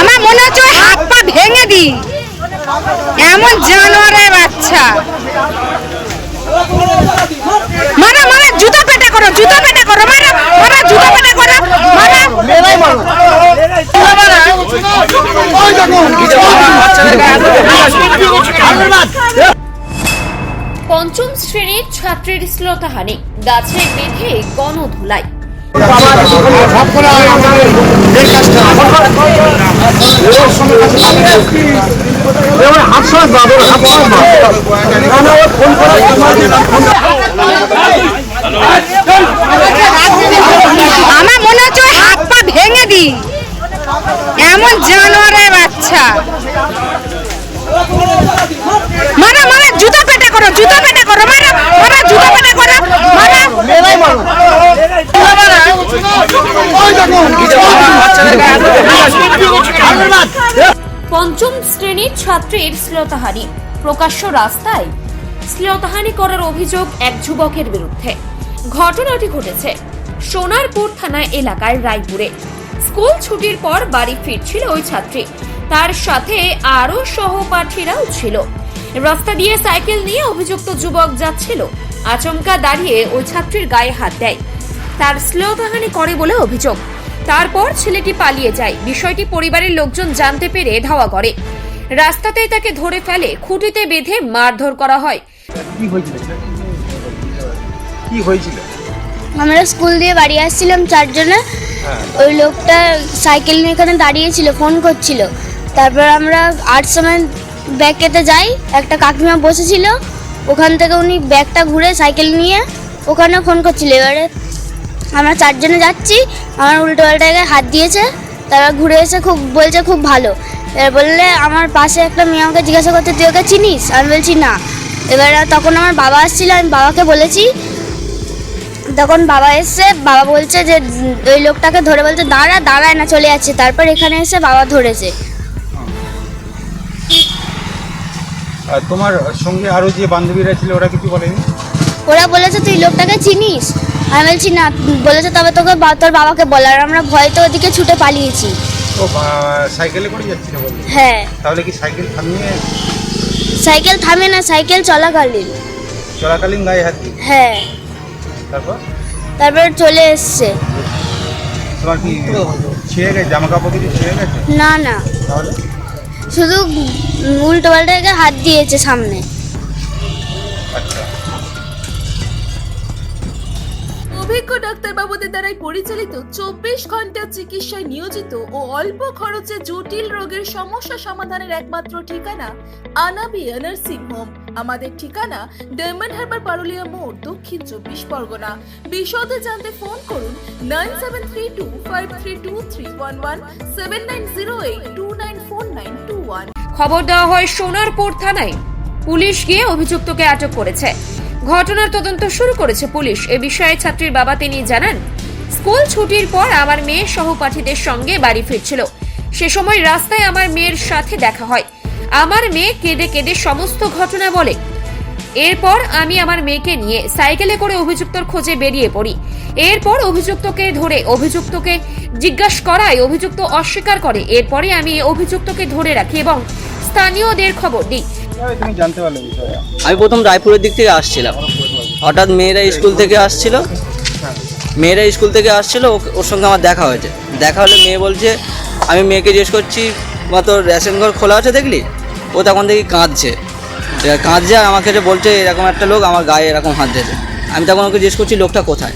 আমার মনে হচ্ছে হাত পা ভেঙে দি এমন জানোয়ারের বাচ্চা। মারা মারা, জুতো পেটা করো, জুতো পেটা করো, মারা মারা, জুতো পেটা করো, মারা। শ্রেণির ছাত্রের শ্লতাহানি গাছে বেঁধে গণধুলাই। আমার মনে হচ্ছে হাত পা ভেঙে দি এমন জানোয়ারের বাচ্চা মারা মারা জুতো পেটা করো জুতো পেটা করো মারা মারা জুতো পেটা করো মারা মেলাই মারো ওই দেখো পঞ্চম শ্রেণির ছাত্রের শ্লীলতাহানি। প্রকাশ্য রাস্তায় শ্লীলতাহানি করার অভিযোগ এক যুবকের বিরুদ্ধে। ঘটনাটি ঘটেছে সোনারপুর থানা এলাকার রায়পুরে। স্কুল ছুটির পর বাড়ি ফিরছিল ওই ছাত্রী। তার সাথে আরও সহপাঠীরাও ছিল। রাস্তা দিয়ে সাইকেল নিয়ে অভিযুক্ত যুবক যাচ্ছিল। আচমকা দাঁড়িয়ে ওই ছাত্রীর গায়ে হাত দেয়। তার শ্লীলতাহানি করে বলে অভিযোগ। তারপর ছেলেটি পালিয়ে যায়। বিষয়টি পরিবারের লোকজন জানতে পেরে ধাওয়া করে। রাস্তাতেই তাকে ধরে ফেলে খুঁটিতে বেঁধে মারধর করা হয়। কি হয়েছিল? কি হয়েছিল? আমরা স্কুল দিয়ে বাড়ি আসছিলাম চারজনে। ওই লোকটা সাইকেল নিয়ে এখানে দাঁড়িয়েছিল ফোন করছিল। তারপর আমরা আট সময় ব্যাগেতে যাই একটা কাকিমা বসেছিল। ওখান থেকে উনি ব্যাগটা ঘুরে সাইকেল নিয়ে ওখানে ফোন করছিল। এবারে আমরা চারজনে যাচ্ছি। আমার উল্টো পাল্টা জায়গায় হাত দিয়েছে তারপর ঘুরে এসে খুব বলছে খুব ভালো। এবার বললে আমার পাশে একটা মেয়ে আমাকে জিজ্ঞাসা করতে তুই ওকে চিনিস? আমি বলছি না। এবার তখন আমার বাবা আসছিল আমি বাবাকে বলেছি। তখন বাবা এসে বাবা বলছে যে ওই লোকটাকে ধরে বলছে দাঁড়া দাঁড়ায় না চলে যাচ্ছে। তারপর এখানে এসে বাবা ধরেছে। আর তোমার সঙ্গে আরও যে বান্ধবীরা ছিল ওরা কিছু বলেনি? ওরা বলেছে তুই লোকটাকে চিনিস? আমি বলছি না বলেছে তবে তোকে তোর বাবাকে বল আর আমরা ভয় তো ওদিকে ছুটে পালিয়েছি। ও সাইকেলে করে যাচ্ছিল হ্যাঁ। তাহলে কি সাইকেল থামিয়ে সাইকেল থামে না সাইকেল চলাকালীন। চলাকালীন গায়ে হাত হ্যাঁ। তারপর? তারপর চলে এসছে। তোমার কি ছিঁড়ে গেছে? জামা কাপড় কিছু ছিঁড়ে গেছে? না না। তাহলে? শুধু উল্টো পাল্টা হাত দিয়েছে সামনে। ডাক্তারবাবুদের দ্বারাই পরিচালিত চব্বিশ ঘণ্টা চিকিৎসায় নিয়োজিত ও অল্প খরচে জটিল রোগের সমস্যা সমাধানের একমাত্র ঠিকানা নার্সিং হোম। আমাদের ঠিকানা ডায়মন্ড হারবার পারুলিয়া মোড়, দক্ষিণ চব্বিশ পরগনা। বিশদে জানতে ফোন করুন nine seven three two five three two three one one seven nine zero eight two nine four nine two one. খবর দেওয়া হয় সোনারপুর থানায়। পুলিশ গিয়ে অভিযুক্তকে আটক করেছে। ঘটনার তদন্ত শুরু করেছে পুলিশ। এ বিষয়ে ছাত্রীর বাবা তিনি জানান, স্কুল ছুটির পর আমার মেয়ে সহপাঠীদের সঙ্গে বাড়ি ফিরছিল। সে সময় রাস্তায় আমার মেয়ের সাথে দেখা হয়। আমার মেয়ে কেঁদে কেঁদে সমস্ত ঘটনা বলে। এরপর আমি আমার মেয়েকে নিয়ে সাইকেলে করে অভিযুক্তর খোঁজে বেরিয়ে পড়ি। এরপর অভিযুক্তকে ধরে অভিযুক্তকে জিজ্ঞাসা করায় অভিযুক্ত অস্বীকার করে। এরপরে আমি অভিযুক্তকে ধরে রাখি এবং স্থানীয়দের খবর দিই। আমি প্রথম রায়পুরের দিক থেকে আসছিলাম। হঠাৎ মেয়েরা স্কুল থেকে আসছিল। মেয়েরা স্কুল থেকে আসছিল ওর সঙ্গে আমার দেখা হয়েছে। দেখা হলে মেয়ে বলছে, আমি মেয়েকে জিজ্ঞেস করছি বা তোর রেশন ঘর খোলা আছে দেখলি? ও তখন দেখি কাঁদছে। কাঁদছে আর আমাকে বলছে, এরকম একটা লোক আমার গায়ে এরকম হাত দিয়েছে। আমি তখন ওকে জিজ্ঞেস করছি, লোকটা কোথায়?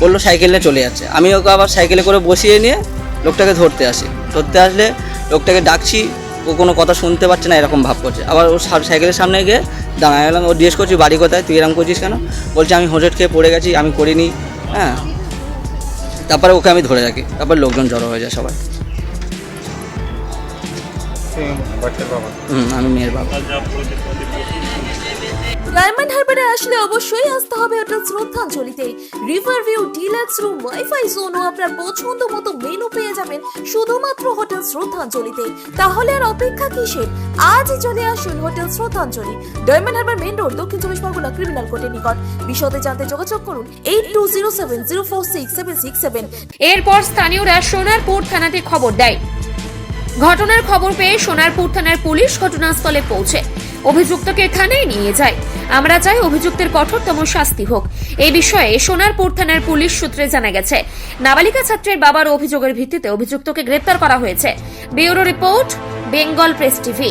বলল, সাইকেল নিয়ে চলে যাচ্ছে। আমি ওকে আবার সাইকেলে করে বসিয়ে নিয়ে লোকটাকে ধরতে আসি। ধরতে আসলে লোকটাকে ডাকছি ও কোনো কথা শুনতে পাচ্ছে না এরকম ভাব করছে। আবার ও সাইকেলের সামনে গিয়ে দাঁড়ায় গেলাম ও জিজ্ঞেস করছি বাড়ি কোথায়? তুই এরকম করছিস কেন? বলছে আমি হোঁচট খেয়ে পড়ে গেছি আমি করিনি। হ্যাঁ। তারপরে ওকে আমি ধরে রাখি। তারপর লোকজন জড়ো হয়ে যায় সবাই। হুম আমি মেয়ের বাবা। ডায়মন্ড হারবারে আসলে অবশ্যই আসতে হবে hotel শ্রদ্ধাঞ্জলিতে। River view deluxe room wifi zone ও আপনার পছন্দ মতো মেনু পেয়ে যাবেন শুধুমাত্র হোটেল শ্রদ্ধাঞ্জলিতে। তাহলে আর অপেক্ষা কিসের? আজই চলে আসুন হোটেল শ্রদ্ধাঞ্জলি ডায়মন্ড হারবার মেন রোড দক্ষিণ চব্বিশ পরগনা ক্রিমিনাল কোর্টের নিকট। বিশদে জানতে যোগাযোগ করুন eight two zero seven zero four six seven six seven এরপর স্থানীয়রা সোনারপুর থানাতে খবর দেয়। ঘটনার খবর পেয়ে সোনারপুর থানার পুলিশ ঘটনাস্থলে পৌঁছে। অভিযুক্তকে থানায় নিয়ে যায়। আমরা চাই অভিযুক্তের কঠোরতম শাস্তি হোক। এই বিষয়ে সোনারপুর থানার পুলিশ সূত্রে জানা গেছে। নাবালিকা ছাত্রের বাবার অভিযোগের ভিত্তিতে অভিযুক্তকে গ্রেপ্তার করা হয়েছে। Bureau report, Bengal press TV.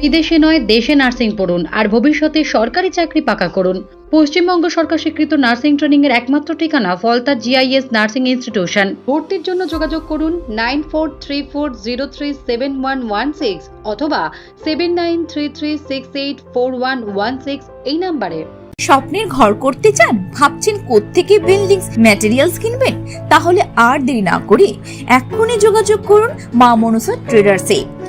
বিদেশে নয়, দেশে নার্সিং পড়ুন। আর ভবিষ্যতে সরকারি চাকরি পাকা করুন। পশ্চিমবঙ্গ সরকার স্বীকৃত নার্সিং ট্রেনিং এর একমাত্র ঠিকানা ফলতা জিআইএস নার্সিং ইনস্টিটিউশন। ভর্তির জন্য যোগাযোগ করুন nine four three four zero three seven one one six অথবা seven nine three three six eight four one one six এই নাম্বারে। স্বপ্নের ঘর করতে চান, ভাবছেন কোত্থেকে বিল্ডিংস, ম্যাটেরিয়ালস কিনবেন? তাহলে আর দেরি না করে এক্ষুনি যোগাযোগ করুন মা মনসা ট্রেডার্সে।